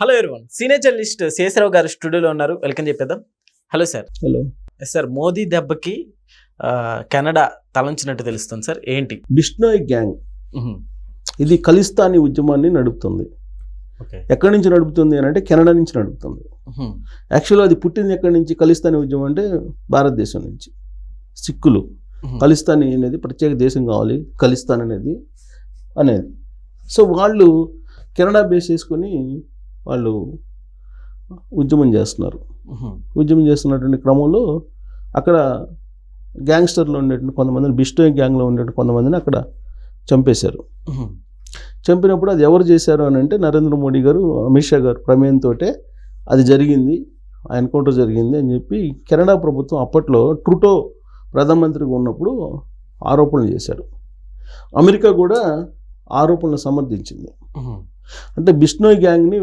Hello everyone senior journalist Sesharao గారు స్టూడియోలో ఉన్నారు. వెల్కమ్ చెప్పేద్దాం. Hello sir hello sir Modi దెబ్బకి కెనడా తలంచినట్టు తెలుస్తుంది సార్ ఏంటి? బిష్నోయ్ గ్యాంగ్. ఇది ఖలిస్తానీ ఉద్యమాన్ని నడుపుతుంది. ఎక్కడి నుంచి నడుపుతుంది అని అంటే కెనడా నుంచి నడుపుతుంది. యాక్చువల్గా అది పుట్టింది ఎక్కడి నుంచి? ఖలిస్తానీ ఉద్యమం అంటే భారతదేశం నుంచి. సిక్కులు. ఖలిస్తానీ అనేది ప్రత్యేక దేశం కావాలి. ఖలిస్తాన్ అనేది అనేది. సో వాళ్ళు కెనడా బేస్ చేసుకొని వాళ్ళు ఉద్యమం చేస్తున్నారు. ఉద్యమం చేస్తున్నటువంటి క్రమంలో అక్కడ గ్యాంగ్స్టర్లో ఉండేటువంటి కొంతమందిని బిస్టోయ్ గ్యాంగ్లో ఉండేటువంటి కొంతమందిని అక్కడ చంపేశారు. చంపినప్పుడు అది ఎవరు చేశారు అని అంటే నరేంద్ర మోడీ గారు అమిత్ షా గారు ప్రమేయంతో అది జరిగింది ఆ ఎన్కౌంటర్ జరిగింది అని చెప్పి కెనడా ప్రభుత్వం అప్పట్లో ట్రూటో ప్రధానమంత్రిగా ఉన్నప్పుడు ఆరోపణలు చేశారు. అమెరికా కూడా ఆరోపణలు సమర్థించింది. అంటే బిష్నోయ్ గ్యాంగ్ని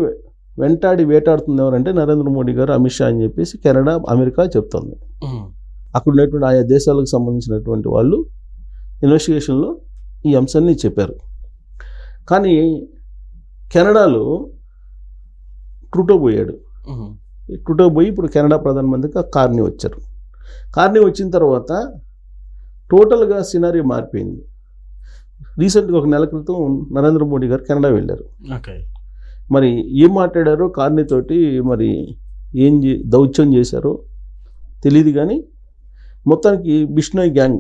వెంటాడి వేటాడుతుంది ఎవరంటే నరేంద్ర మోడీ గారు అమిత్ షా అని చెప్పేసి కెనడా అమెరికా చెప్తుంది. అక్కడ ఉన్నటువంటి ఆయా దేశాలకు సంబంధించినటువంటి వాళ్ళు ఇన్వెస్టిగేషన్లో ఈ అంశాన్ని చెప్పారు. కానీ కెనడాలో ట్రూటో పోయాడు. ట్రూటో పోయి ఇప్పుడు కెనడా ప్రధానమంత్రిగా కార్ని వచ్చారు. కార్ని వచ్చిన తర్వాత టోటల్గా సినారీ మారిపోయింది. రీసెంట్గా ఒక నెల క్రితం నరేంద్ర మోడీ గారు కెనడా వెళ్ళారు. ఓకే. మరి ఏం మాట్లాడారో కార్నీతోటి మరి ఏం దౌత్యం చేశారో తెలియదు కానీ మొత్తానికి బిష్నోయ్ గ్యాంగ్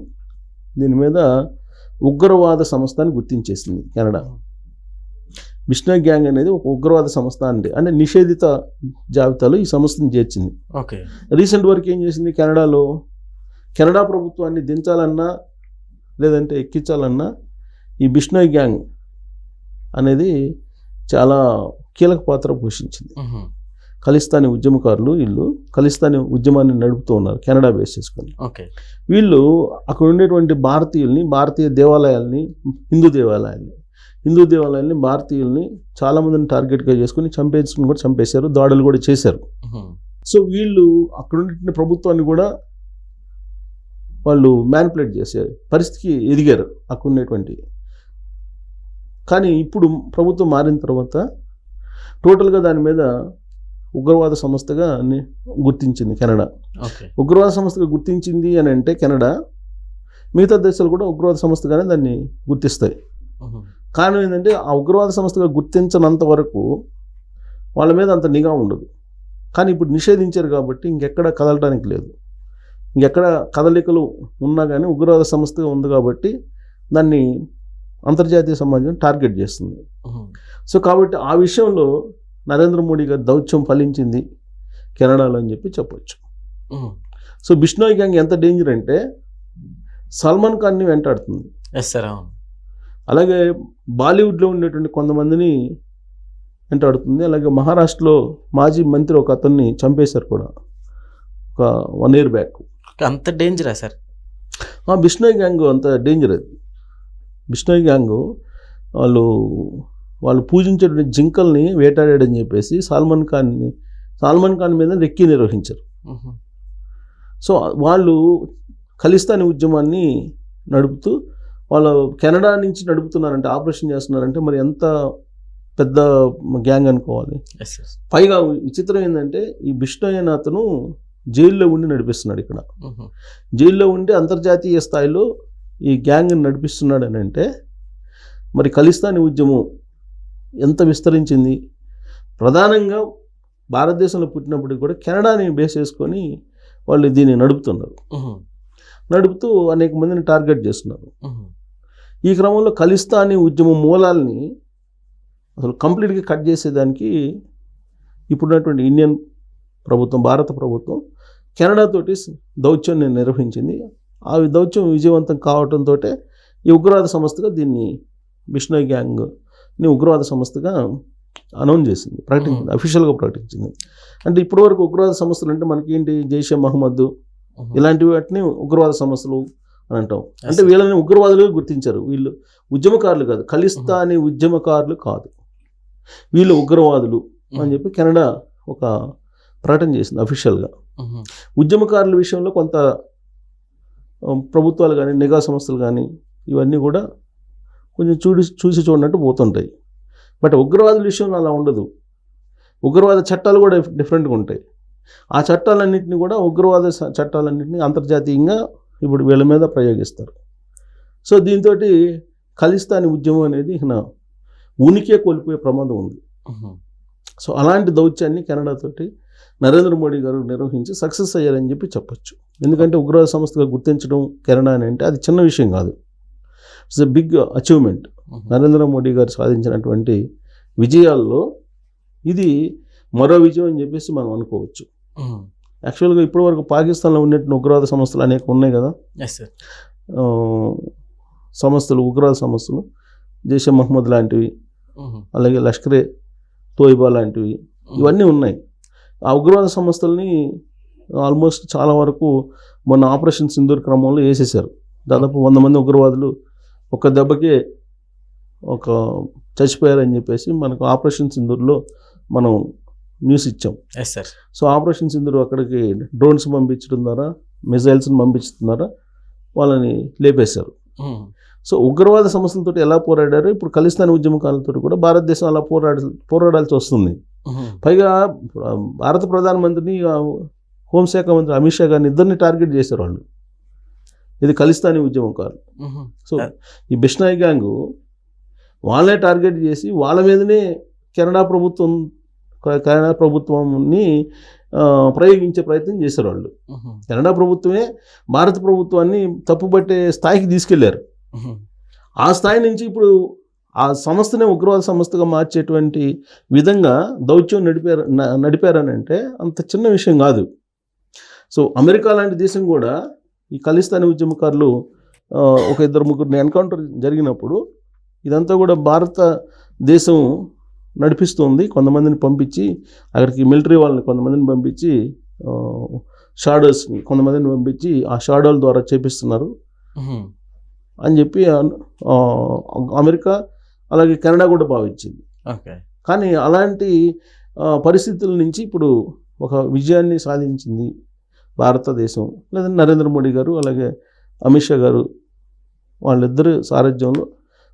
దీని మీద ఉగ్రవాద సంస్థ అని గుర్తించేసింది కెనడా. బిష్నోయ్ గ్యాంగ్ అనేది ఒక ఉగ్రవాద సంస్థ అండి అంటే నిషేధిత జాబితాలో ఈ సంస్థను చేర్చింది. ఓకే. రీసెంట్ వరకు ఏం చేసింది కెనడాలో? కెనడా ప్రభుత్వాన్ని దించాలన్నా లేదంటే ఎక్కించాలన్నా ఈ బిష్నోయ్ గ్యాంగ్ అనేది చాలా కీలక పాత్ర పోషించింది. ఖలిస్తానీ ఉద్యమకారులు వీళ్ళు ఖలిస్తానీ ఉద్యమాన్ని నడుపుతూ ఉన్నారు కెనడా బేస్ చేసుకొని. ఓకే. వీళ్ళు అక్కడ ఉండేటువంటి భారతీయుల్ని భారతీయ దేవాలయాల్ని హిందూ దేవాలయాల్ని హిందూ దేవాలయాల్ని భారతీయుల్ని చాలామందిని టార్గెట్గా చేసుకుని చంపేసుకుని కూడా చంపేశారు దాడులు కూడా చేశారు. సో వీళ్ళు అక్కడ ఉన్నటువంటి ప్రభుత్వాన్ని కూడా వాళ్ళు మ్యానిపులేట్ చేసే పరిస్థితికి ఎదిగారు అక్కడ ఉండేటువంటి. కానీ ఇప్పుడు ప్రభుత్వం మారిన తర్వాత టోటల్గా దాని మీద ఉగ్రవాద సంస్థగా గుర్తించింది కెనడా. ఉగ్రవాద సంస్థగా గుర్తించింది అని అంటే కెనడా మిగతా దేశాలు కూడా ఉగ్రవాద సంస్థగానే దాన్ని గుర్తిస్తాయి. కారణం ఏంటంటే ఆ ఉగ్రవాద సంస్థగా గుర్తించనంత వరకు వాళ్ళ మీద అంత నిఘా ఉండదు. కానీ ఇప్పుడు నిషేధించారు కాబట్టి ఇంకెక్కడ కదలడానికి లేదు. ఇంకెక్కడ కదలికలు ఉన్నా కానీ ఉగ్రవాద సంస్థగా ఉంది కాబట్టి దాన్ని అంతర్జాతీయ సమాజం టార్గెట్ చేస్తుంది. సో కాబట్టి ఆ విషయంలో నరేంద్ర మోడీ గారి దౌత్యం ఫలించింది కెనడాలో అని చెప్పి చెప్పొచ్చు. సో బిష్నోయ్ గ్యాంగ్ ఎంత డేంజర్ అంటే సల్మాన్ ఖాన్ని వెంటాడుతుంది. ఎస్ సార్ అవును. అలాగే బాలీవుడ్లో ఉండేటువంటి కొంతమందిని వెంటాడుతుంది. అలాగే మహారాష్ట్రలో మాజీ మంత్రి ఒక అతన్ని చంపేశారు కూడా ఒక వన్ ఇయర్ బ్యాక్. అంత డేంజరా సార్ ఆ బిష్నోయ్ గ్యాంగ్ అంత డేంజర్ అది. బిష్నోయ్ గ్యాంగ్ వాళ్ళు వాళ్ళు పూజించేటువంటి జింకల్ని వేటాడాడని చెప్పేసి సాల్మాన్ ఖాన్ని సాల్మాన్ ఖాన్ మీద రెక్కి నిర్వహించారు. సో వాళ్ళు ఖలిస్తానీ ఉద్యమాన్ని నడుపుతూ వాళ్ళు కెనడా నుంచి నడుపుతున్నారంటే ఆపరేషన్ చేస్తున్నారంటే మరి ఎంత పెద్ద గ్యాంగ్ అనుకోవాలి? పైగా విచిత్రం ఏంటంటే ఈ బిష్ణోయ్ అనే అతను జైల్లో ఉండి నడిపిస్తున్నాడు ఇక్కడ. జైల్లో ఉండి అంతర్జాతీయ స్థాయిలో ఈ గ్యాంగ్ని నడిపిస్తున్నాడు అని అంటే మరి ఖలిస్తానీ ఉద్యమం ఎంత విస్తరించింది? ప్రధానంగా భారతదేశంలో పుట్టినప్పటికి కూడా కెనడాని బేస్ చేసుకొని వాళ్ళు దీన్ని నడుపుతున్నారు. నడుపుతూ అనేక మందిని టార్గెట్ చేస్తున్నారు. ఈ క్రమంలో ఖలిస్తానీ ఉద్యమం మూలాల్ని అసలు కంప్లీట్గా కట్ చేసేదానికి ఇప్పుడున్నటువంటి ఇండియన్ ప్రభుత్వం భారత ప్రభుత్వం కెనడాతోటి దౌత్యాన్ని నిర్వహించింది. ఆ దౌత్యం విజయవంతం కావడంతో ఈ ఉగ్రవాద సంస్థగా దీన్ని బిష్ణోయ్ గ్యాంగ్ని ఉగ్రవాద సంస్థగా అనౌన్స్ చేసింది ప్రకటించింది అఫీషియల్గా ప్రకటించింది. అంటే ఇప్పటివరకు ఉగ్రవాద సంస్థలు అంటే మనకేంటి జైషే మహమ్మద్. ఇలాంటి వాటిని ఉగ్రవాద సంస్థలు అని అంటాం. అంటే. వీళ్ళని ఉగ్రవాదులుగా గుర్తించారు. వీళ్ళు ఉద్యమకారులు కాదు ఖలిస్తానీ ఉద్యమకారులు కాదు. వీళ్ళు ఉగ్రవాదులు అని చెప్పి కెనడా ఒక ప్రకటన చేసింది అఫీషియల్గా ఉద్యమకారుల విషయంలో కొంత ప్రభుత్వాలు కానీ నిఘా సంస్థలు కానీ ఇవన్నీ కూడా కొంచెం చూడి చూసి చూడనట్టు పోతుంటాయి. బట్ ఉగ్రవాదుల విషయంలో అలా ఉండదు. ఉగ్రవాద చట్టాలు కూడా డిఫ్- డిఫరెంట్గా ఉంటాయి. ఆ చట్టాలన్నింటినీ కూడా ఉగ్రవాద చట్టాలన్నింటినీ అంతర్జాతీయంగా ఇప్పుడు వీళ్ళ మీద ప్రయోగిస్తారు. సో దీంతో ఖలిస్తానీ ఉద్యమం అనేది ఇక ఉనికే కోల్పోయే ప్రమాదం ఉంది. సో అలాంటి దౌత్యాన్ని కెనడాతోటి నరేంద్ర మోడీ గారు నిర్వహించి సక్సెస్ అయ్యారని చెప్పి చెప్పొచ్చు. ఎందుకంటే ఉగ్రవాద సంస్థగా గుర్తించడం కెనడా అని అంటే అది చిన్న విషయం కాదు. It's a big achievement. Narendra Modi గారు సాధించినటువంటి విజయాల్లో ఇది మరో విజయం అని చెప్పేసి మనం అనుకోవచ్చు. యాక్చువల్గా ఇప్పటివరకు పాకిస్తాన్లో ఉన్నట్టు ఉగ్రవాద సంస్థలు అనేక ఉన్నాయి కదా? సంస్థలు ఉగ్రవాద సంస్థలు జైషే మహమ్మద్ లాంటివి. అలాగే లష్కరే తోయిబా లాంటివి ఇవన్నీ ఉన్నాయి. ఆ ఉగ్రవాద సంస్థల్ని ఆల్మోస్ట్ చాలా వరకు మొన్న ఆపరేషన్ సింధూర్ క్రమంలో వేసేసారు దాదాపు వంద మంది ఉగ్రవాదులు ఒక దెబ్బకే ఒక చచ్చిపోయారని చెప్పేసి మనకు ఆపరేషన్ సింధూర్లో మనం న్యూస్ ఇచ్చాం. Yes sir so operation Sindoor అక్కడికి డ్రోన్స్ పంపించడం ద్వారా మిజైల్స్ని పంపించడం ద్వారా వాళ్ళని లేపేశారు. ఉహు. సో ఉగ్రవాద సంస్థలతో ఎలా పోరాడారో ఇప్పుడు ఖలిస్తాన్ ఉద్యమకాలతో కూడా భారతదేశం అలా పోరాడ పోరాడాల్సి వస్తుంది. పైగా భారత ప్రధానమంత్రిని హోంశాఖ మంత్రి అమిత్ షా గారిని ఇద్దరిని టార్గెట్ చేశారు వాళ్ళు ఇది ఖలిస్తానీ ఉద్యమకారులు ఉహు. సో ఈ బిష్నాయ్ గ్యాంగ్ వాళ్ళే టార్గెట్ చేసి వాళ్ళ మీదనే కెనడా ప్రభుత్వం కెనడా ప్రభుత్వంని ప్రయోగించే ప్రయత్నం చేశారు వాళ్ళు. కెనడా ప్రభుత్వమే భారత ప్రభుత్వాన్ని తప్పుపట్టే స్థాయికి తీసుకెళ్ళారు. ఆ స్థాయి నుంచి ఇప్పుడు ఆ సంస్థనే ఉగ్రవాద సంస్థగా మార్చేటువంటి విధంగా దౌత్యం నడిపారు నడిపారనంటే నడిపారని అంటే అంత చిన్న విషయం కాదు. సో అమెరికా లాంటి దేశం కూడా ఈ ఖలిస్తానీ ఉద్యమకారులు ఒక ఇద్దరు ముగ్గురిని ఎన్కౌంటర్ జరిగినప్పుడు ఇదంతా కూడా భారతదేశం నడిపిస్తుంది. కొంతమందిని పంపించి అక్కడికి మిలిటరీ వాళ్ళని కొంతమందిని పంపించి షాడోస్ని కొంతమందిని పంపించి ఆ షాడోల ద్వారా చేపిస్తున్నారు. అని చెప్పి అమెరికా అలాగే కెనడా కూడా భావించింది. ఓకే. కానీ అలాంటి పరిస్థితుల నుంచి ఇప్పుడు ఒక విజయాన్ని సాధించింది భారతదేశం. లేదా నరేంద్ర మోడీ గారు అలాగే అమిత్ షా గారు వాళ్ళిద్దరు సారథ్యంలో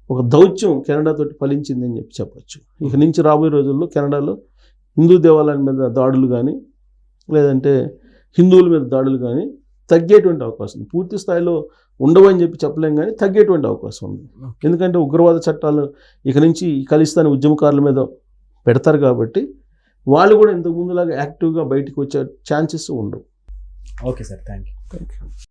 ఒక దౌత్యం కెనడాతోటి ఫలించింది అని చెప్పి చెప్పచ్చు. ఇక నుంచి రాబోయే రోజుల్లో కెనడాలో హిందూ దేవాలయాల మీద దాడులు కానీ లేదంటే హిందువుల మీద దాడులు కానీ తగ్గేటువంటి అవకాశం. పూర్తి స్థాయిలో ఉండవని చెప్పి చెప్పలేం కానీ తగ్గేటువంటి అవకాశం ఉంది. ఎందుకంటే ఉగ్రవాద చట్టాలు ఇక నుంచి ఈ ఖలిస్తానీ ఉద్యమకారుల మీద పెడతారు కాబట్టి వాళ్ళు కూడా ఇంతకు ముందులాగా యాక్టివ్గా బయటికి వచ్చే ఛాన్సెస్ ఉండవు. Okay sir thank you thank you